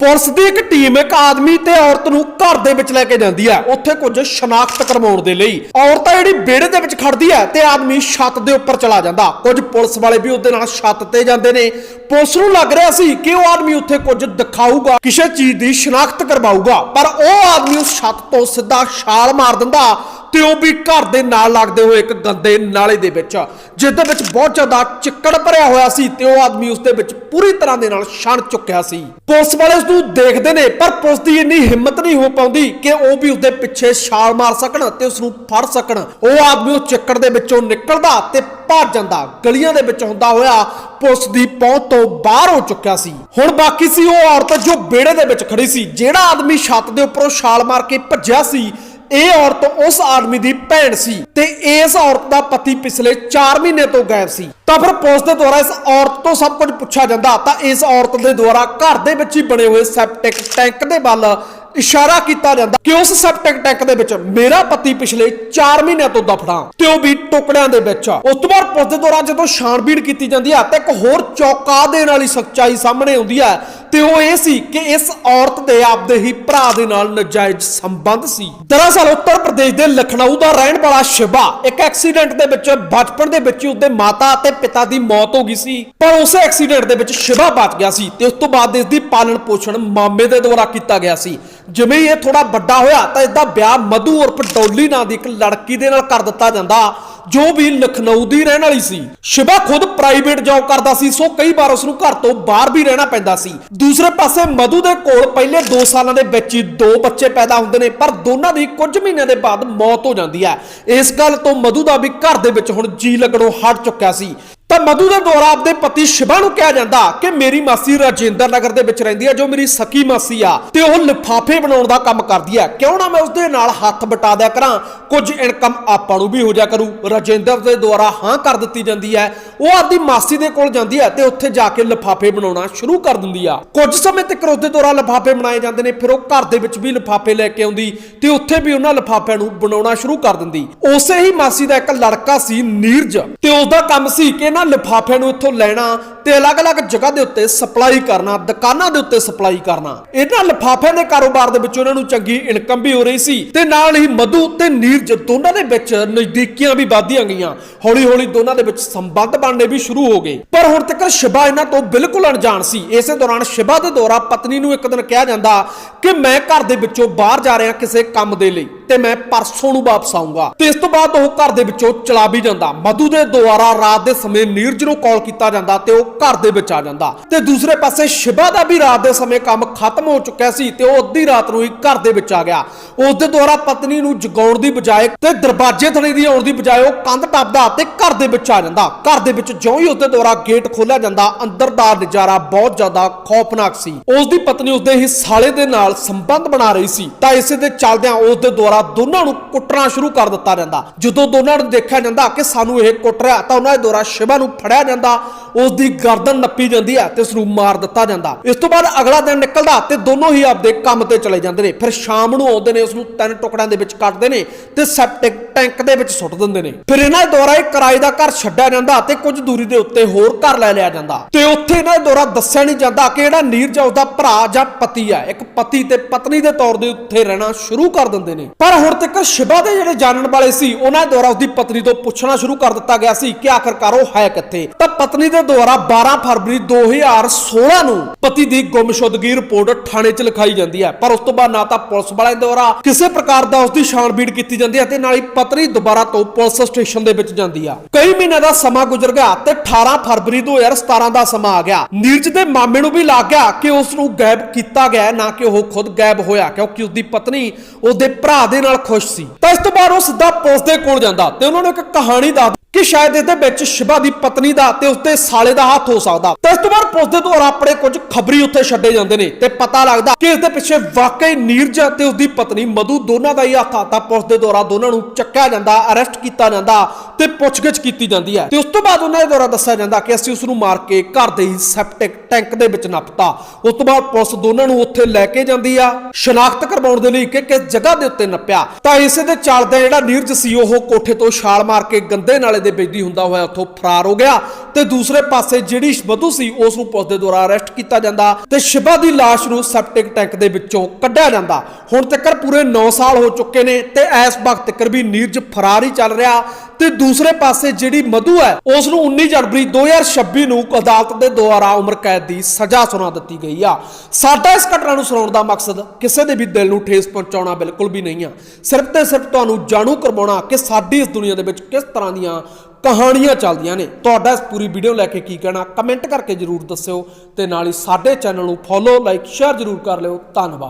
Police ਦੀ ਇੱਕ team ਇੱਕ ਆਦਮੀ ਤੇ ਔਰਤ ਨੂੰ ਘਰ ਦੇ ਵਿੱਚ ਲੈ ਕੇ ਜਾਂਦੀ ਹੈ। ਉੱਥੇ ਕੁਝ ਸ਼ਨਾਖਤ ਕਰਵਾਉਣ ਦੇ ਲਈ। ਔਰਤ ਆ ਜਿਹੜੀ ਵਿਹੜੇ ਦੇ ਵਿੱਚ ਖੜਦੀ ਹੈ ਤੇ ਆਦਮੀ ਛੱਤ ਦੇ ਉੱਪਰ ਚਲਾ ਜਾਂਦਾ। ਕੁਝ ਪੁਲਿਸ ਵਾਲੇ ਵੀ ਉਹਦੇ ਨਾਲ ਛੱਤ ਤੇ ਜਾਂਦੇ ਨੇ। ਪੁਲਿਸ ਨੂੰ ਲੱਗ ਰਿਹਾ ਸੀ ਕਿ ਉਹ ਆਦਮੀ ਉੱਥੇ ਕੁਝ ਦਿਖਾਊਗਾ, ਕਿਸੇ ਚੀਜ਼ ਦੀ ਸ਼ਨਾਖਤ ਕਰਵਾਊਗਾ। ਪਰ ਉਹ ਆਦਮੀ ਉਸ ਛੱਤ ਤੋਂ ਸਿੱਧਾ ਛਾਲ ਮਾਰ ਦਿੰਦਾ ਤੇ ਉਹ ਵੀ ਘਰ ਦੇ ਨਾਲ ਲੱਗਦੇ ਹੋਏ ਇੱਕ ਗੰਦੇ ਨਾਲੇ ਦੇ ਵਿੱਚ, ਜਿਸ ਦੇ ਵਿੱਚ ਬਹੁਤ ਜ਼ਿਆਦਾ ਚਿੱਕੜ ਭਰਿਆ ਹੋਇਆ ਸੀ ਤੇ ਉਹ ਆਦਮੀ ਉਸ ਦੇ ਵਿੱਚ ਪੂਰੀ ਤਰ੍ਹਾਂ ਦੇ ਨਾਲ ਛਣ ਚੁੱਕਿਆ ਸੀ। ਪੁਲਿਸ ਵਾਲੇ ਉਸ ਨੂੰ ਦੇਖਦੇ ਨੇ, ਪਰ ਪੁਲਿਸ ਦੀ ਇੰਨੀ ਹਿੰਮਤ ਨਹੀਂ ਹੋ ਪਾਉਂਦੀ ਕਿ ਉਹ ਵੀ ਉਸ ਦੇ ਪਿੱਛੇ ਛਾਲ ਮਾਰ ਸਕਣ ਤੇ ਉਸ ਨੂੰ ਫੜ ਸਕਣ। ਉਹ ਆਦਮੀ ਉਹ ਚਿੱਕੜ ਦੇ ਵਿੱਚੋਂ ਨਿਕਲਦਾ ਤੇ ਭੱਜ ਜਾਂਦਾ। ਗਲੀਆਂ ਦੇ ਵਿੱਚ ਹੁੰਦਾ ਹੋਇਆ ਪੁਲਿਸ ਦੀ ਪਹੁੰਚ ਤੋਂ ਬਾਹਰ ਹੋ ਚੁੱਕਿਆ ਸੀ। ਹੁਣ ਬਾਕੀ ਸੀ ਉਹ ਔਰਤ ਜੋ ਵਿਹੜੇ ਦੇ ਵਿੱਚ ਖੜੀ ਸੀ, ਜਿਹੜਾ ਆਦਮੀ ਛੱਤ ਦੇ ਉੱਪਰੋਂ ਛਾਲ ਮਾਰ ਕੇ ਭੱਜਿਆ ਸੀ ਇਹ ਔਰਤ ਉਸ ਆਦਮੀ ਦੀ ਭੈਣ ਸੀ ਤੇ ਇਸ ਔਰਤ ਦਾ ਪਤੀ ਪਿਛਲੇ 4 ਮਹੀਨੇ ਤੋਂ ਗਾਇਬ ਸੀ। ਤਾਂ ਫਿਰ ਪੁਲਿਸ ਦੇ ਦੁਆਰਾ ਇਸ ਔਰਤ ਤੋਂ ਸਭ ਕੁਝ ਪੁੱਛਿਆ ਜਾਂਦਾ ਤਾਂ ਇਸ ਔਰਤ ਦੇ ਦੁਆਰਾ ਘਰ ਦੇ ਵਿੱਚ ਹੀ ਬਣੇ ਹੋਏ ਸੈਪਟਿਕ ਟੈਂਕ ਦੇ ਵੱਲ ਇਸ਼ਾਰਾ ਕੀਤਾ ਜਾਂਦਾ। ਕਿ ਉਸ ਸੈਪਟਿਕ ਟੈਂਕ ਦੇ ਵਿੱਚ? ਮੇਰਾ ਪਤੀ ਪਿਛਲੇ 4 ਮਹੀਨਿਆਂ ਤੋਂ ਦਫਨਾ ਤੇ ਉਹ ਵੀ ਟੁਕੜਿਆਂ ਦੇ ਵਿੱਚ ਆ। ਉਸ ਤੋਂ ਬਾਅਦ ਪੁਲਿਸ ਦੇ ਦੁਆਰਾ ਜਦੋਂ ਛਾਣਬੀਣ ਕੀਤੀ ਜਾਂਦੀ ਹੈ ਤਾਂ ਇੱਕ ਹੋਰ ਚੌਕਾ ਦੇਣ ਵਾਲੀ ਸੱਚਾਈ ਸਾਹਮਣੇ ਆਉਂਦੀ ਹੈ ਤੇ ਉਹ ਇਹ ਸੀ ਕਿ ਇਸ ਔਰਤ ਦੇ ਆਪਦੇ ਹੀ ਭਰਾ ਦੇ ਨਾਲ ਨਜਾਇਜ਼ ਸੰਬੰਧ ਸੀ। ਦਰਅਸਲ ਉੱਤਰ ਪ੍ਰਦੇਸ਼ ਦੇ ਲਖਨਊ ਦਾ ਰਹਿਣ ਵਾਲਾ ਸ਼ਿਵਾ ਇੱਕ ਐਕਸੀਡੈਂਟ ਦੇ ਵਿੱਚ ਬਚਪਨ ਦੇ ਵਿੱਚ ਹੀ ਉਹਦੇ ਮਾਤਾ ਅਤੇ ਪਿਤਾ ਦੀ ਮੌਤ ਹੋ ਗਈ ਸੀ। ਪਰ ਉਸ ਐਕਸੀਡੈਂਟ ਦੇ ਵਿੱਚ ਸ਼ਿਵਾ ਬਚ ਗਿਆ ਸੀ ਤੇ ਉਸ ਤੋਂ ਬਾਅਦ ਇਸ ਦੀ ਪਾਲਣ ਪੋਸ਼ਣ ਮਾਮੇ ਦੇ ਦੁਆਰਾ ਕੀਤਾ ਗਿਆ ਸੀ। ਜਿਵੇਂ ਇਹ ਥੋੜਾ ਵੱਡਾ ਹੋਇਆ ਤਾਂ ਇਸ ਵਿਆਹ ਮਧੂ ਉਰਫ ਡੋਲੀ ਨਾਂ ਦੀ ਇੱਕ ਲੜਕੀ ਦੇ ਨਾਲ ਕਰ ਦਿੱਤਾ ਜਾਂਦਾ, ਜੋ ਵੀ ਲਖਨਊ ਦੀ ਰਹਿਣ ਵਾਲੀ ਸੀ। ਸ਼ਿਵਾ ਖੁਦ ਪ੍ਰਾਈਵੇਟ ਜੌਬ ਕਰਦਾ ਸੀ, ਸੋ ਕਈ ਵਾਰ ਉਸ ਨੂੰ ਘਰ ਤੋਂ ਬਾਹਰ ਵੀ ਰਹਿਣਾ ਪੈਂਦਾ ਸੀ। ਦੂਸਰੇ ਪਾਸੇ ਮਧੂ ਦੇ ਕੋਲ ਪਹਿਲੇ 2 ਸਾਲਾਂ ਦੇ ਵਿੱਚ ਹੀ ਦੋ ਬੱਚੇ ਪੈਦਾ ਹੁੰਦੇ ਨੇ, ਪਰ ਦੋਨਾਂ ਦੀ ਕੁਝ ਮਹੀਨਿਆਂ ਦੇ ਬਾਅਦ ਮੌਤ ਹੋ ਜਾਂਦੀ ਹੈ। ਇਸ ਗੱਲ ਤੋਂ ਮਧੂ ਦਾ ਵੀ ਘਰ ਦੇ ਵਿੱਚ ਹੁਣ ਜੀ ਲੱਗਣੋਂ ਹਟ ਚੁੱਕਿਆ ਸੀ। ਤਾਂ ਮਧੂ ਦੇ ਦੁਆਰਾ ਆਪਦੇ ਪਤੀ ਸ਼ਿਵਾ ਨੂੰ ਕਿਹਾ ਜਾਂਦਾ ਕਿ ਮੇਰੀ ਮਾਸੀ ਰਾਜਿੰਦਰ ਨਗਰ ਦੇ ਵਿੱਚ ਰਹਿੰਦੀ ਹੈ ਜੋ ਮੇਰੀ ਸਕੀ ਮਾਸੀ ਆ, ਤੇ ਉਹ ਲਿਫਾਫੇ ਬਣਾਉਣ ਦਾ ਕੰਮ ਕਰਦੀ ਹੈ ਕਿਉਂ ਨਾ ਮੈਂ ਉਸਦੇ ਨਾਲ ਹੱਥ ਬਟਾ ਦਿਆ ਕਰਾਂ? ਕੁਝ ਇਨਕਮ ਆਪਾਂ ਨੂੰ ਵੀ ਹੋ ਜਾ ਕਰੂ। ਰਾਜਿੰਦਰ ਦੇ ਦੁਆਰਾ ਹਾਂ ਕਰ ਦਿੱਤੀ ਜਾਂਦੀ ਹੈ ਉਹ ਆਪਦੀ ਮਾਸੀ ਦੇ ਕੋਲ ਜਾਂਦੀ ਹੈ ਤੇ ਉੱਥੇ ਜਾ ਕੇ ਲਿਫਾਫੇ ਬਣਾਉਣਾ ਸ਼ੁਰੂ ਕਰ ਦਿੰਦੀ ਆ। ਕੁਝ ਸਮੇਂ ਤੱਕ ਉਸਦੇ ਦੁਆਰਾ ਲਿਫਾਫੇ ਬਣਾਏ ਜਾਂਦੇ ਨੇ, ਫਿਰ ਉਹ ਘਰ ਦੇ ਵਿੱਚ ਵੀ ਲਿਫਾਫੇ ਲੈ ਕੇ ਆਉਂਦੀ ਤੇ ਉੱਥੇ ਵੀ ਉਹਨਾਂ ਲਿਫਾਫਿਆਂ ਨੂੰ ਬਣਾਉਣਾ ਸ਼ੁਰੂ ਕਰ ਦਿੰਦੀ। ਉਸੇ ਹੀ ਮਾਸੀ ਦਾ ਇੱਕ ਲੜਕਾ ਸੀ ਨੀਰਜ, ਤੇ ਉਸਦਾ ਕੰਮ ਸੀ ਕਿ ਇਹਨਾਂ ਲਿਫਾਫਿਆਂ ਨੂੰ ਇੱਥੋਂ ਲੈਣਾ ਤੇ ਅਲੱਗ-ਅਲੱਗ ਜਗ੍ਹਾ ਦੇ ਉੱਤੇ ਸਪਲਾਈ ਕਰਨਾ, ਦੁਕਾਨਾਂ ਦੇ ਉੱਤੇ ਸਪਲਾਈ ਕਰਨਾ। ਇਹਨਾਂ ਲਿਫਾਫਿਆਂ ਦੇ ਕਾਰੋਬਾਰ ਦੇ ਵਿੱਚ ਉਹਨਾਂ ਨੂੰ ਚੰਗੀ ਇਨਕਮ ਵੀ ਹੋ ਰਹੀ ਸੀ ਤੇ ਨਾਲ ਹੀ ਮਧੂ ਤੇ ਨੀਰਜ ਦੋਨਾਂ ਦੇ ਵਿੱਚ ਨਜ਼ਦੀਕੀਆਂ ਵੀ ਵਧਦੀਆਂ ਗਈਆਂ। ਹੌਲੀ-ਹੌਲੀ ਦੋਨਾਂ ਦੇ ਵਿੱਚ ਸੰਬੰਧ ਬਣਨੇ ਵੀ ਸ਼ੁਰੂ ਹੋ ਗਏ। ਪਰ ਹੁਣ ਤੱਕ ਸ਼ਿਵਾ ਇਹਨਾਂ ਤੋਂ ਬਿਲਕੁਲ ਅਣਜਾਣ ਸੀ। ਇਸੇ ਦੌਰਾਨ ਸ਼ਿਵਾ ਦੇ ਦੁਆਰਾ ਪਤਨੀ ਨੂੰ ਇੱਕ ਦਿਨ ਕਿਹਾ ਜਾਂਦਾ ਕਿ ਮੈਂ ਘਰ ਦੇ ਵਿੱਚੋਂ ਬਾਹਰ ਜਾ ਰਿਹਾ ਕਿਸੇ ਕੰਮ ਦੇ ਲਈ ਤੇ ਮੈਂ ਪਰਸੋਂ ਨੂੰ ਵਾਪਸ ਆਉਂਗਾ ਤੇ ਇਸ ਤੋਂ ਬਾਅਦ ਉਹ ਘਰ ਦੇ ਵਿੱਚੋਂ ਚਲਾ ਵੀ ਜਾਂਦਾ। ਮਧੂ ਦੇ ਦੁਆਰਾ ਰਾਤ ਦੇ ਸਮੇਂ ਨੀਰਜ ਨੂੰ ਕਾਲ ਕੀਤਾ ਜਾਂਦਾ ਤੇ ਉਹ ਘਰ ਦੇ ਵਿੱਚ ਆ ਜਾਂਦਾ। ਤੇ ਦੂਸਰੇ ਪਾਸੇ ਸ਼ਿਵਾ ਦਾ ਵੀ ਰਾਤ ਦੇ ਸਮੇਂ ਕੰਮ ਖਤਮ ਹੋ ਚੁੱਕਿਆ ਸੀ ਤੇ ਉਹ ਅੱਧੀ ਰਾਤ ਨੂੰ ਹੀ ਘਰ ਦੇ ਵਿੱਚ ਆ ਗਿਆ। ਉਸ ਦੇ ਦੁਆਰਾ ਪਤਨੀ ਨੂੰ ਜਗਾਉਣ ਦੀ ਬਜਾਏ ਤੇ ਦਰਵਾਜ਼ੇ ਥਲੇ ਦੀ ਆਉਣ ਦੀ ਬਜਾਏ ਉਹ ਕੰਧ ਟੱਪਦਾ ਤੇ ਘਰ ਦੇ ਵਿੱਚ ਆ ਜਾਂਦਾ। ਘਰ ਦੇ ਵਿੱਚ ਜਿਉਂ ਹੀ ਉਸ ਦੇ ਦੁਆਰਾ ਗੇਟ ਖੋਲਿਆ ਜਾਂਦਾ, ਅੰਦਰ ਦਾ ਨਜ਼ਾਰਾ ਬਹੁਤ ਜ਼ਿਆਦਾ ਖੌਫਨਾਕ ਸੀ। ਉਸ ਦੀ ਪਤਨੀ ਉਸ ਦੇ ਹੀ ਸਾਲੇ ਦੇ ਨਾਲ ਸੰਬੰਧ ਬਣਾ ਰਹੀ ਸੀ। ਤਾਂ ਇਸੇ ਦੇ ਚੱਲਦਿਆਂ ਉਸ ਦੇ ਦੁਆਰਾ ਦੋਨਾਂ ਨੂੰ ਕੁੱਟਣਾ ਸ਼ੁਰੂ ਕਰ ਦਿੱਤਾ ਜਾਂਦਾ। ਜਦੋਂ ਦੋਨਾਂ ਨੂੰ ਦੇਖਿਆ ਜਾਂਦਾ ਕਿ ਸਾਨੂੰ ਇਹ ਕੁੱਟ ਰਿਹਾ, ਤਾਂ ਉਹਨਾਂ ਦੇ ਦੁਆਰਾ ਸ਼ਿਵਾ ਨੂੰ ਫੜਿਆ ਜਾਂਦਾ। ਉਸ ਦੀ ਗਰਦਨ ਨੱਪੀ ਜਾਂਦੀ ਹੈ ਤੇ ਉਸ ਨੂੰ ਮਾਰ ਦਿੱਤਾ ਜਾਂਦਾ। ਇਸ ਤੋਂ ਬਾਅਦ ਅਗਲਾ ਦਿਨ ਨਿਕਲਦਾ ਤੇ ਦੋਨੋਂ ਹੀ ਆਪਦੇ ਕੰਮ ਤੇ ਚਲੇ ਜਾਂਦੇ ਨੇ। ਫਿਰ ਸ਼ਾਮ ਨੂੰ ਆਉਂਦੇ ਨੇ ਉਸ ਨੂੰ ਤਿੰਨ ਟੁਕੜਿਆਂ ਦੇ ਵਿੱਚ ਕੱਟਦੇ ਨੇ ਤੇ ਸੈਪਟਿਕ ਟੈਂਕ ਦੇ ਵਿੱਚ ਸੁੱਟ ਦਿੰਦੇ ਨੇ। ਫਿਰ ਇਹਨਾਂ ਦੁਆਰਾ ਇੱਕ ਕਿਰਾਏ ਦਾ ਘਰ ਛੱਡਿਆ ਜਾਂਦਾ ਤੇ ਕੁਝ ਦੂਰੀ ਦੇ ਉੱਤੇ ਹੋਰ ਘਰ ਲੈ ਲਿਆ ਜਾਂਦਾ। ਤੇ ਉੱਥੇ ਇਹਨਾਂ ਦੁਆਰਾ ਦੱਸਿਆ ਨਹੀਂ ਜਾਂਦਾ ਕਿ ਜਿਹੜਾ ਨੀਰਜ ਆ ਉਹਦਾ ਭਰਾ ਜਾਂ ਪਤੀ ਹੈ ਇੱਕ ਪਤੀ ਤੇ ਪਤਨੀ ਦੇ ਤੌਰ ਦੇ ਉੱਤੇ ਰਹਿਣਾ ਸ਼ੁਰੂ ਕਰ ਦਿੰਦੇ ਨੇ। ਪਰ ਹੁਣ ਤੱਕ ਸ਼ਿਵਾ ਦੇ ਜਿਹੜੇ ਜਾਣਨ ਵਾਲੇ ਸੀ, ਉਹਨਾਂ ਦੁਆਰਾ ਉਸਦੀ ਪਤਨੀ ਤੋਂ ਪੁੱਛਣਾ ਸ਼ੁਰੂ ਕਰ ਦਿੱਤਾ ਗਿਆ ਸੀ ਕਿ ਆਖਰਕਾਰ ਉਹ ਹੈ ਕਿੱਥੇ। ਤਾਂ ਪਤਨੀ ਦੇ ਦੁਆਰਾ 12 ਫਰਵਰੀ 2016 ਨੂੰ ਪਤੀ ਦੀ ਗੁੰਮਸ਼ੁਦਗੀ ਰਿਪੋਰਟ ਥਾਣੇ 'ਚ ਲਿਖਾਈ ਜਾਂਦੀ ਹੈ। ਪਰ ਉਸ ਤੋਂ ਬਾਅਦ ਨਾ ਤਾਂ ਪੁਲਿਸ ਵਾਲਿਆਂ ਦੁਆਰਾ ਕਿਸੇ ਪ੍ਰਕਾਰ ਦਾ ਉਸਦੀ ਛਾਣਬੀਣ ਕੀਤੀ ਜਾਂਦੀ ਹੈ ਤੇ ਨਾਲ ਹੀ ਪਤਨੀ ਦੁਬਾਰਾ ਤੋਂ ਪੁਲਿਸ ਸਟੇਸ਼ਨ ਦੇ ਵਿੱਚ ਜਾਂਦੀ ਆ। ਕਈ ਮਹੀਨਿਆਂ ਦਾ ਸਮਾਂ ਗੁਜ਼ਰ ਗਿਆ ਤੇ 18 ਫਰਵਰੀ 2017 ਦਾ ਸਮਾਂ ਆ ਗਿਆ। ਨੀਰਜ ਦੇ ਮਾਮੇ ਨੂੰ ਵੀ ਲੱਗ ਗਿਆ ਕਿ ਉਸ ਨੂੰ ਗਾਇਬ ਕੀਤਾ ਗਿਆ, ਨਾ ਕਿ ਉਹ ਖੁਦ ਗਾਇਬ ਹੋਇਆ, ਕਿਉਂਕਿ ਉਸਦੀ ਪਤਨੀ ਉਹਦੇ ਭਰਾ ਦੇ ਨਾਲ ਖੁਸ਼ ਸੀ। ਤਾਂ ਇਸ ਤੋਂ ਬਾਅਦ ਉਹ ਸਿੱਧਾ ਪੁਲਿਸ ਦੇ ਕੋਲ ਜਾਂਦਾ ਤੇ ਉਹਨਾਂ ਨੂੰ ਇੱਕ ਕਹਾਣੀ ਦੱਸ ਕਿ ਸ਼ਾਇਦ ਇਹਦੇ ਵਿੱਚ ਸ਼ਿਵਾ ਦੀ ਪਤਨੀ ਦਾ ਤੇ ਉਸਦੇ ਸਾਲੇ ਦਾ ਹੱਥ ਹੋ ਸਕਦਾ। ਤੇ ਇਸ ਤੋਂ ਬਾਅਦ ਪੁਲਿਸ ਦੇ ਦੁਆਰਾ ਆਪਣੇ ਕੁਝ ਖਬਰੀ ਉੱਥੇ ਛੱਡੇ ਜਾਂਦੇ ਨੇ ਤੇ ਪਤਾ ਲੱਗਦਾ ਕਿ ਇਸ ਦੇ ਪਿੱਛੇ ਵਾਕਈ ਨੀਰਜ ਤੇ ਉਸਦੀ ਪਤਨੀ ਮਧੂ ਦੋਨਾਂ ਦਾ ਹੀ ਹੱਥ ਆ ਤਾਂ ਪੁਲਿਸ ਦੇ ਦੁਆਰਾ ਦੋਨਾਂ ਨੂੰ ਚੱਕਿਆ ਜਾਂਦਾ, ਅਰੈਸਟ ਕੀਤਾ ਜਾਂਦਾ ਤੇ ਪੁੱਛਗਿੱਛ ਕੀਤੀ ਜਾਂਦੀ ਹੈ। ਤੇ ਉਸ ਤੋਂ ਬਾਅਦ ਉਹਨਾਂ ਦੇ ਦੁਆਰਾ ਦੱਸਿਆ ਜਾਂਦਾ ਕਿ ਅਸੀਂ ਉਸ ਨੂੰ ਮਾਰ ਕੇ ਘਰ ਦੇ ਹੀ ਸੈਪਟਿਕ ਟੈਂਕ ਦੇ ਵਿੱਚ ਨੱਪਤਾ। ਉਸ ਤੋਂ ਬਾਅਦ ਪੁਲਿਸ ਦੋਨਾਂ ਨੂੰ ਉੱਥੇ ਲੈ ਕੇ ਜਾਂਦੀ ਆ, ਸ਼ਨਾਖਤ ਕਰਵਾਉਣ ਦੇ ਲਈ ਕਿ ਕਿਸ ਜਗ੍ਹਾ ਦੇ ਉੱਤੇ ਨੱਪਿਆ। ਤਾਂ ਇਸੇ ਦੇ ਚੱਲਦੇ ਜਿਹੜਾ ਨੀਰਜ ਸੀ, ਉਹ ਕੋਠੇ ਤੋਂ ਛਾਲ ਮਾਰ ਕੇ ਗੰਦੇ ਨਾਲੇ ਦੇ ਵਿੱਚ ਹੁੰਦਾ ਹੋਇਆ ਉੱਥੋਂ ਫਰਾਰ ਹੋ ਗਿਆ। ਤੇ ਦੂਸਰੇ ਪਾਸੇ ਜਿਹੜੀ ਮਧੂ ਸੀ, ਉਸ ਨੂੰ ਪੁਲਿਸ ਦੇ ਦੁਆਰਾ ਅਰੈਸਟ ਕੀਤਾ ਜਾਂਦਾ ਤੇ ਸ਼ਿਵਾ ਦੀ ਲਾਸ਼ ਨੂੰ ਸੈਪਟਿਕ ਟੈਂਕ ਦੇ ਵਿੱਚੋਂ ਕੱਢਿਆ ਜਾਂਦਾ। ਹੁਣ ਤੱਕ ਪੂਰੇ 9 ਸਾਲ ਹੋ ਚੁੱਕੇ ਨੇ ਤੇ ਇਸ ਵਕਤ ਤੱਕ ਵੀ ਨੀਰਜ ਫਰਾਰ ਹੀ ਚੱਲ ਰਿਹਾ ਤੇ ਦੂਸਰੇ ਪਾਸੇ ਜਿਹੜੀ ਮਧੂ ਹੈ, ਉਸ ਨੂੰ 19 ਜਨਵਰੀ 2026 ਨੂੰ ਅਦਾਲਤ ਦੇ ਦੁਆਰਾ ਉਮਰ ਕੈਦ ਦੀ ਸਜ਼ਾ ਸੁਣਾ ਦਿੱਤੀ ਗਈ ਆ। ਸਾਡਾ ਇਸ ਘਟਨਾ ਨੂੰ ਸੁਣਾਉਣ ਦਾ ਮਕਸਦ ਕਿਸੇ ਦੇ ਵੀ ਦਿਲ ਨੂੰ ਠੇਸ ਪਹੁੰਚਾਉਣਾ ਬਿਲਕੁਲ ਵੀ ਨਹੀਂ ਆ। ਸਿਰਫ ਤੇ ਸਿਰਫ ਤੁਹਾਨੂੰ ਜਾਣੂ ਕਰਵਾਉਣਾ ਕਿ ਸਾਡੀ ਇਸ ਦੁਨੀਆ ਦੇ ਵਿੱਚ ਕਿਸ ਤਰ੍ਹਾਂ ਦੀਆਂ ਕਹਾਣੀਆਂ ਚੱਲਦੀਆਂ ਨੇ। ਤੁਹਾਡਾ ਇਸ ਪੂਰੀ ਵੀਡੀਓ ਲੈ ਕੇ ਕੀ ਕਹਿਣਾ? ਕਮੈਂਟ ਕਰਕੇ ਜਰੂਰ ਦੱਸਿਓ ਤੇ ਨਾਲ ਹੀ ਸਾਡੇ ਚੈਨਲ ਨੂੰ ਫੋਲੋ ਲਾਈਕ ਸ਼ੇਅਰ ਜਰੂਰ ਕਰ ਲਿਓ। ਧੰਨਵਾਦ।